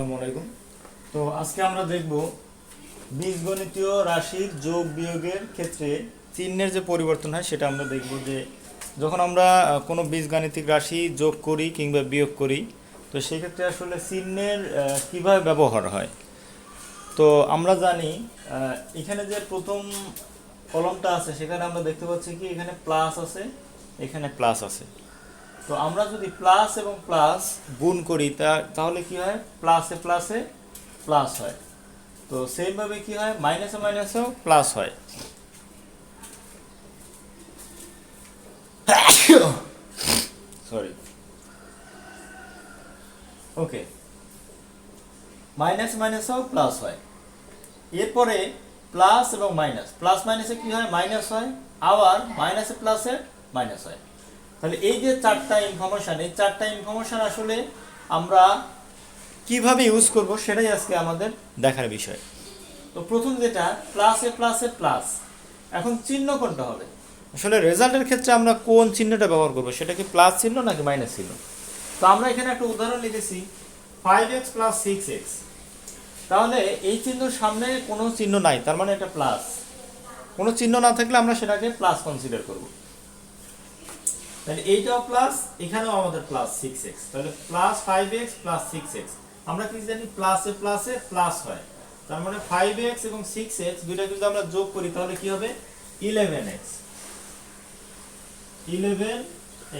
আলাইকুম। তো আজকে আমরা দেখব বীজগণিতীয় রাশির যোগ বিয়োগের ক্ষেত্রে চিহ্নের যে পরিবর্তন হয় সেটা আমরা দেখব যে যখন আমরা কোনো বীজগাণিতিক রাশি যোগ করি কিংবা বিয়োগ করি, তো সেক্ষেত্রে আসলে চিহ্নের কীভাবে ব্যবহার হয়? তো আমরা জানি এখানে যে প্রথম কলমটা আছে সেখানে আমরা দেখতে পাচ্ছি কি এখানে প্লাস আছে, এখানে প্লাস আছে। তো আমরা যদি প্লাস এবং প্লাস গুণ করি তা, তাহলে কি হয়? প্লাসে প্লাসে প্লাস হয়। তো সেমভাবে কি হয়? মাইনাসে মাইনাসেও প্লাস হয়। সরি ওকে মাইনাস মাইনাসেও প্লাস হয়। এরপরে প্লাস এবং মাইনাস প্লাস মাইনাসে কি হয়? মাইনাস হয়। আবার মাইনাসে প্লাসে মাইনাস হয়। তাহলে এই যে চারটা ইনফরমেশন এই চারটা ইনফরমেশন আসলে আমরা কীভাবে ইউজ করব সেটাই আজকে আমাদের দেখার বিষয়। তো প্রথম যেটা প্লাসে প্লাসে প্লাস এখন চিহ্ন কোনটা হবে? আসলে রেজাল্টের ক্ষেত্রে আমরা কোন চিহ্নটা ব্যবহার করব সেটা কি প্লাস চিহ্ন নাকি মাইনাস চিহ্ন? তো আমরা এখানে একটা উদাহরণ লিখেছি five x plus six x তাহলে এই চিহ্নর সামনে কোনো চিহ্ন নাই তার মানে এটা প্লাস কোনো চিহ্ন না থাকলে আমরা সেটাকে প্লাস কনসিডার করব। তাহলে এইটাও প্লাস এখানেও আমাদের প্লাস সিক্স এক্স তাহলে plus five x plus six x আমরা কি জানি প্লাসে প্লাসে প্লাস হয়। তার মানে ফাইভ এক্স এবং সিক্স এক্স দুইটা যদি আমরা যোগ করি, তাহলে কি হবে? ইলেভেন এক্স ইলেভেন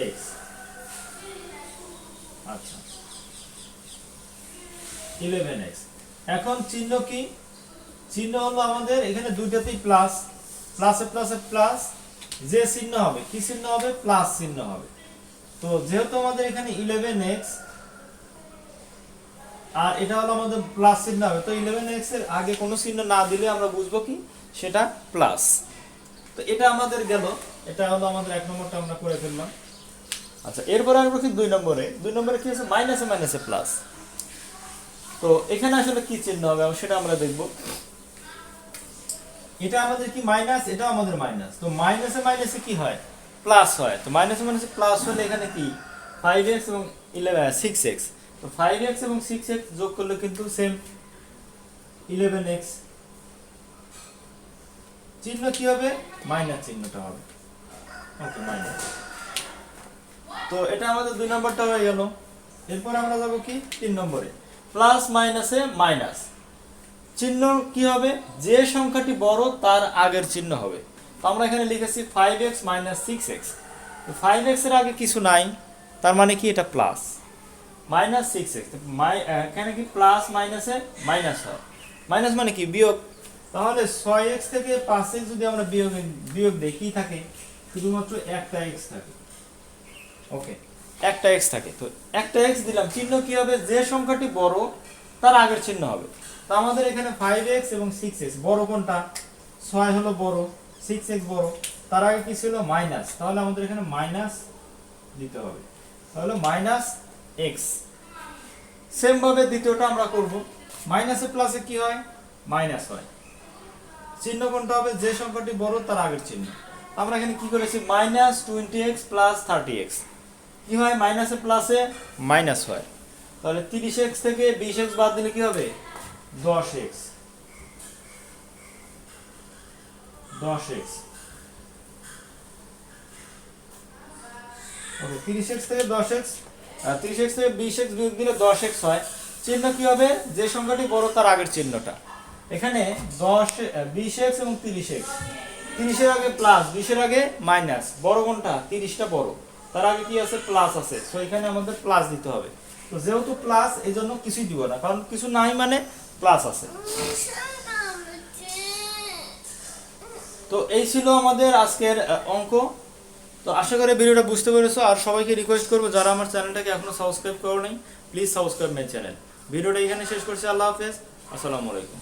এক্স আচ্ছা। ইলেভেন এক্স এখন চিহ্ন কি? চিহ্ন হলো আমাদের এখানে দুইটাতেই প্লাস প্লাসে প্লাসে প্লাস যে চিহ্ন হবে, কি চিহ্ন হবে? প্লাস চিহ্ন হবে। তো যেহেতু আমাদের এখানে ইলেভেন আর এটা হলো আমাদের প্লাস চিহ্ন হবে, তো ইলেভেন এর আগে কোনো চিহ্ন না দিলে আমরা বুঝব কি? সেটা প্লাস তো এটা আমাদের গেল, এটা হলো আমাদের এক নম্বরটা আমরা করে ফেললাম। আচ্ছা এরপরে আসব কি দুই নম্বরে। দুই নম্বরে কি আছে মাইনাসে মাইনাসে প্লাস তো এখানে আসলে কি চিহ্ন হবে? সেটা আমরা দেখব। এটা আমাদের কি মাইনাস এটাও আমাদের মাইনাস তো মাইনাসে মাইনাসে কি হয়? প্লাস হয়। তো মাইনাসে মাইনাসে প্লাস হলে এখানে কি? ফাইভ এক্স এবং ইলেভেন সিক্স এক্স তো ফাইভ এক্স এবং সিক্স এক্স যোগ করলে কিন্তু সেম ইলেভেন এক্স চিহ্ন কি হবে? মাইনাস চিহ্নটা হবে। ওকে মাইনাস তো এটা আমাদের দুই নম্বরটা হয়ে গেল। এরপর আমরা যাব কি? তিন নম্বরে। প্লাস মাইনাসে মাইনাস চিহ্ন কি হবে? যে সংখ্যাটি বড়, তার আগের চিহ্ন হবে। তো আমরা এখানে লিখেছি five x minus six x five এক্সের আগে কিছু নাই, তার মানে কি এটা প্লাস মাইনাস সিক্স এক্স এখানে কি প্লাস মাইনাসে মাইনাস হয়। মাইনাস মানে কি? বিয়োগ। তাহলে ছয় এক্স থেকে পাঁচ এক্স যদি আমরা বিয়োগ বিয়োগ কি থাকে, শুধুমাত্র একটা এক্স থাকে। ওকে একটা এক্স থাকে। তো একটা এক্স দিলাম, চিহ্ন কি হবে? যে সংখ্যাটি বড়, তার আগের চিহ্ন হবে। তো আমাদের এখানে ফাইভ এক্স এবং সিক্স এক্স বড় কোনটা? ছয় হলো বড় সিক্স এক্স বড়। তার আগে কি ছিল? মাইনাস তাহলে আমাদের এখানে মাইনাস দিতে হবে। তাহলে মাইনাস এক্স সেম ভাবে দ্বিতীয়টা আমরা করব। মাইনাসে প্লাসে কি হয়? মাইনাস হয়। চিহ্ন কোনটা হবে? যে সংখ্যাটি বড়, তার আগের চিহ্ন। আমরা এখানে কি করেছি? Minus twenty x plus thirty x কি হয়? মাইনাসে প্লাসে মাইনাস হয়। তাহলে তিরিশ এক্স থেকে বিশ এক্স বাদ দিলে কি হবে? দশ এক্স। দশ এক্স। তিরিশ এক্স তিরিশের আগে প্লাস, বিশের আগে মাইনাস। তিরিশটা বড়। তার আগে কি আছে? প্লাস আছে। এখানে আমাদের প্লাস দিতে হবে। তো যেহেতু প্লাস এই জন্য কিছুই দিব না। কারণ কিছু নাই মানে প্লাস আছে। তো এই ছিল আমাদের আজকের অঙ্ক। তো আশা করি ভিডিওটা বুঝতে পেরেছ। আর সবাইকে রিকোয়েস্ট করব, যারা আমার চ্যানেলটাকে এখনও সাবস্ক্রাইব করো নাই প্লিজ সাবস্ক্রাইব মাই চ্যানেল ভিডিওটা এখানে শেষ করছি। আল্লাহ হাফেজ। আসসালামু আলাইকুম।